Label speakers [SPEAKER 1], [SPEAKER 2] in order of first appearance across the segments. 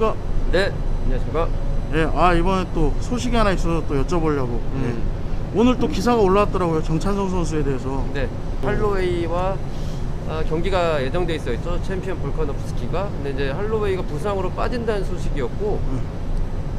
[SPEAKER 1] 안녕하십니까?
[SPEAKER 2] 네, 안녕하십니까.
[SPEAKER 1] 예, 아 이번에 또 소식이 하나 있어서 또 여쭤보려고.
[SPEAKER 2] 음.
[SPEAKER 1] 예. 오늘 또 기사가 올라왔더라고요. 정찬성 선수에 대해서.
[SPEAKER 2] 네, 할로웨이와 아, 경기가 예정돼 있어 있죠. 챔피언 볼카노프스키가. 근데 이제 할로웨이가 부상으로 빠진다는 소식이었고
[SPEAKER 1] 음.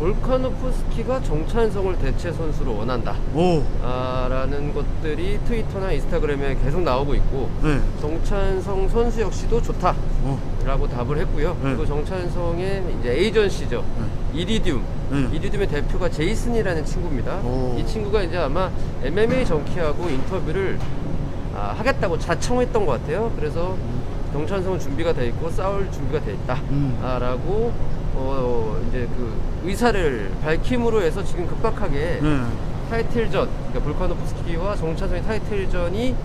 [SPEAKER 2] 볼카노프스키가 정찬성을 대체 선수로 원한다.
[SPEAKER 1] 오,
[SPEAKER 2] 아, 라는 것들이 트위터나 인스타그램에 계속 나오고 있고
[SPEAKER 1] 네,
[SPEAKER 2] 정찬성 선수 역시도 좋다.
[SPEAKER 1] 어,
[SPEAKER 2] 라고 답을 했고요.
[SPEAKER 1] 네.
[SPEAKER 2] 그리고 정찬성의 이제 에이전시죠. 이리듐.
[SPEAKER 1] 네.
[SPEAKER 2] 이리듐의 대표가 제이슨이라는 친구입니다.
[SPEAKER 1] 오.
[SPEAKER 2] 이 친구가 이제 아마 MMA 정키하고 인터뷰를 아, 하겠다고 자청했던 것 같아요. 그래서 정찬성은 준비가 돼 있고 싸울 준비가 돼 있다.
[SPEAKER 1] 음.
[SPEAKER 2] 아, 라고 어, 이제 그 의사를 밝힘으로 해서 지금 급박하게
[SPEAKER 1] 네,
[SPEAKER 2] 타이틀전, 그러니까 볼카노프스키와 정찬성의 타이틀전이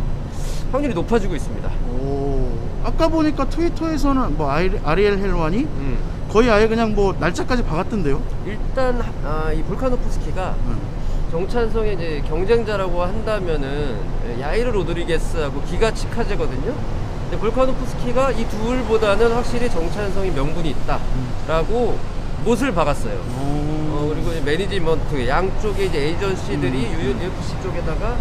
[SPEAKER 2] 확률이 높아지고 있습니다.
[SPEAKER 1] 오. 아까 보니까 트위터에서는 뭐 아리, 아리엘 헬완이
[SPEAKER 2] 음.
[SPEAKER 1] 거의 아예 그냥 뭐 날짜까지 박았던데요.
[SPEAKER 2] 일단 아, 이 볼카노프스키가
[SPEAKER 1] 네.
[SPEAKER 2] 정찬성의 이제 경쟁자라고 한다면은 야이르 로드리게스하고 기가 치카제거든요. 근데 볼카노프스키가 이 둘보다는 확실히 정찬성이 명분이 있다라고 못을 박았어요. 어,
[SPEAKER 1] 오.
[SPEAKER 2] 그리고 이제 매니지먼트 양쪽의 이제 에이전시들이
[SPEAKER 1] 음.
[SPEAKER 2] UFC 쪽에다가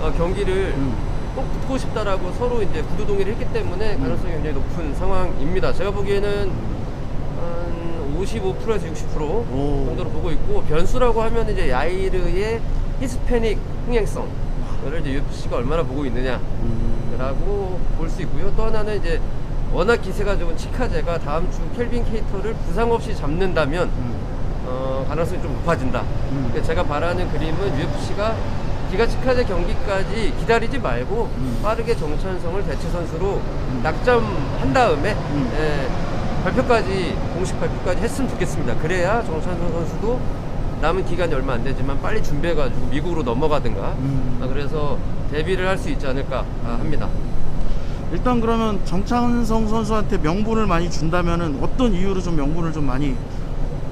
[SPEAKER 2] 어, 경기를
[SPEAKER 1] 음.
[SPEAKER 2] 꼭 붙고 싶다라고 서로 이제 구두 동의를 했기 때문에 가능성이 굉장히 높은 상황입니다. 제가 보기에는 한 55%에서 60%
[SPEAKER 1] 오.
[SPEAKER 2] 정도로 보고 있고 변수라고 하면 이제 야이르의 히스패닉 흥행성을 이제 UFC가 얼마나 보고 있느냐 라고
[SPEAKER 1] 음.
[SPEAKER 2] 볼수 있고요. 또 하나는 이제 워낙 기세가 좋은 치카제가 다음 주 켈빈 케이터를 부상 없이 잡는다면
[SPEAKER 1] 음.
[SPEAKER 2] 어, 가능성이 좀 높아진다.
[SPEAKER 1] 음.
[SPEAKER 2] 그러니까 제가 바라는 그림은 UFC가 기가 치카제 경기까지 기다리지 말고
[SPEAKER 1] 음.
[SPEAKER 2] 빠르게 정찬성을 대체 선수로 낙점한 다음에
[SPEAKER 1] 음.
[SPEAKER 2] 예, 발표까지 공식 발표까지 했으면 좋겠습니다. 그래야 정찬성 선수도 남은 기간이 얼마 안 되지만 빨리 준비해가지고 미국으로 넘어가든가
[SPEAKER 1] 음.
[SPEAKER 2] 아, 그래서 데뷔를 할 수 있지 않을까 아, 합니다.
[SPEAKER 1] 일단 그러면 정찬성 선수한테 명분을 많이 준다면은 어떤 이유로 좀 명분을 좀 많이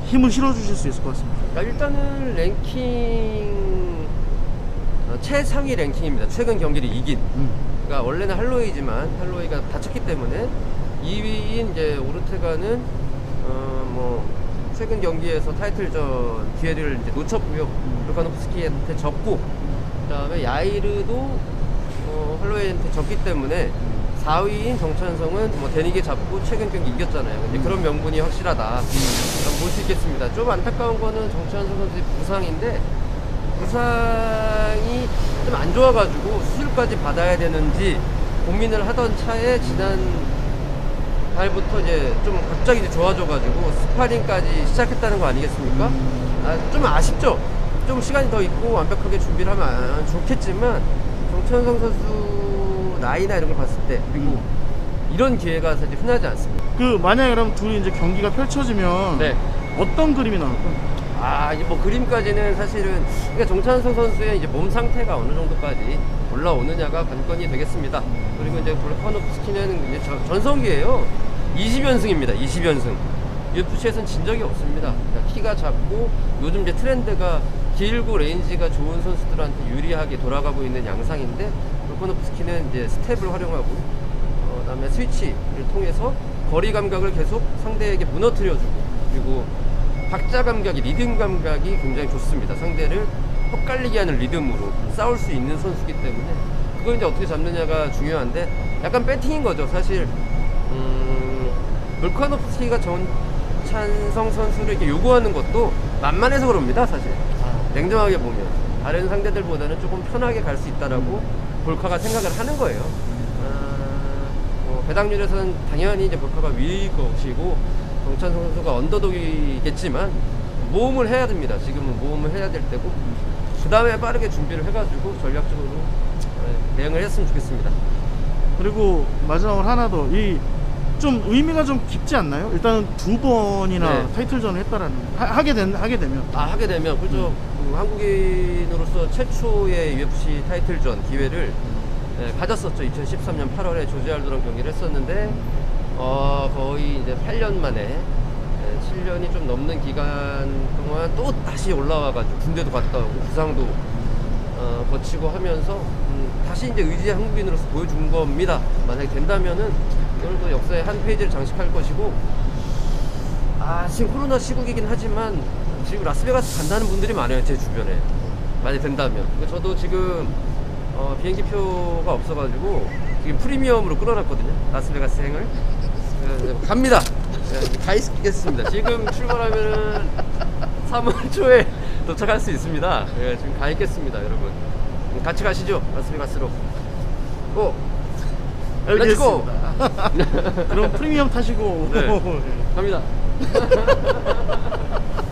[SPEAKER 1] 힘을 실어주실 수 있을 것 같습니다.
[SPEAKER 2] 아, 일단은 랭킹 어, 최상위 랭킹입니다. 최근 경기를 이긴.
[SPEAKER 1] 음.
[SPEAKER 2] 그러니까 원래는 할로웨이지만 할로웨이가 다쳤기 때문에 2위인 이제 오르테가는 어 뭐 최근 경기에서 타이틀전 기회를 이제 놓쳤고요. 루카노프스키한테 졌고 그다음에 야이르도 어 할로웨이한테 졌기 때문에 4위인 정찬성은 뭐 데니게 잡고 최근 경기 이겼잖아요. 근데 그런 명분이 확실하다. 볼 수 있겠습니다. 좀 안타까운 거는 정찬성 선수의 부상인데 부상이 좀 안 좋아가지고 수술까지 받아야 되는지 고민을 하던 차에 지난 달부터 이제 좀 갑자기 이제 좋아져가지고 스파링까지 시작했다는 거 아니겠습니까? 아, 좀 아쉽죠? 좀 시간이 더 있고 완벽하게 준비를 하면 아, 좋겠지만 정찬성 선수 나이나 이런 걸 봤을 때 그리고 이런 기회가 사실 흔하지 않습니다.
[SPEAKER 1] 그 만약에 그럼 둘이 이제 경기가 펼쳐지면
[SPEAKER 2] 네.
[SPEAKER 1] 어떤 그림이 나올까요?
[SPEAKER 2] 아, 이제 뭐 그림까지는 사실은 그러니까 정찬성 선수의 이제 몸 상태가 어느 정도까지 올라오느냐가 관건이 되겠습니다. 그리고 이제 볼카노프스키는 이제 전- 전성기예요. 20연승입니다. 20연승. UFC에서는 진 적이 없습니다. 그러니까 키가 작고 요즘 이제 트렌드가 길고 레인지가 좋은 선수들한테 유리하게 돌아가고 있는 양상인데 볼카노프스키는 이제 스텝을 활용하고 어, 그다음에 스위치를 통해서 거리 감각을 계속 상대에게 무너뜨려주고 그리고 박자 감각이 리듬 감각이 굉장히 좋습니다. 상대를 헛갈리게 하는 리듬으로 싸울 수 있는 선수기 때문에 그걸 이제 어떻게 잡느냐가 중요한데 약간 배팅인 거죠. 사실 음, 볼카노프스키가 전찬성 선수를 이렇게 요구하는 것도 만만해서 그럽니다. 사실 냉정하게 보면 다른 상대들보다는 조금 편하게 갈 수 있다라고 볼카가 생각을 하는 거예요. 아, 뭐 배당률에서는 당연히 이제 볼카가 위일 것이고 정찬성 선수가 언더독이겠지만 모험을 해야 됩니다. 지금은 모험을 해야 될 때고 그 다음에 빠르게 준비를 해가지고 전략적으로 네, 대응을 했으면 좋겠습니다.
[SPEAKER 1] 그리고 마지막으로 하나 더 이 좀 의미가 좀 깊지 않나요? 일단은 두 번이나
[SPEAKER 2] 네.
[SPEAKER 1] 타이틀전을 했다라는 하, 게 된, 하게 되면
[SPEAKER 2] 아 하게 되면 그죠 그 한국인으로서 최초의 UFC 타이틀전 기회를 예, 가졌었죠 2013년 8월에 조지 알도랑 경기를 했었는데 어 거의 이제 8년 만에 예, 7년이 좀 넘는 기간 동안 또 다시 올라와가지고 군대도 갔다 오고 부상도 어, 거치고 하면서 음, 다시 이제 의지 한국인으로서 보여준 겁니다. 만약에 된다면은 오늘도 역사의 한 페이지를 장식할 것이고 아 지금 코로나 시국이긴 하지만 지금 라스베가스 간다는 분들이 많아요 제 주변에. 많이 된다면. 그러니까 저도 지금 어, 비행기 표가 없어가지고 지금 프리미엄으로 끌어놨거든요 라스베가스 행을 그래서 갑니다. 네, 가 있겠습니다. 지금 출발하면은 3월 초에 도착할 수 있습니다. 예, 지금 가 있겠습니다 여러분. 같이 가시죠. 라스베가스로. 고! 렛츠고.
[SPEAKER 1] 그럼 프리미엄 타시고.
[SPEAKER 2] 네. 갑니다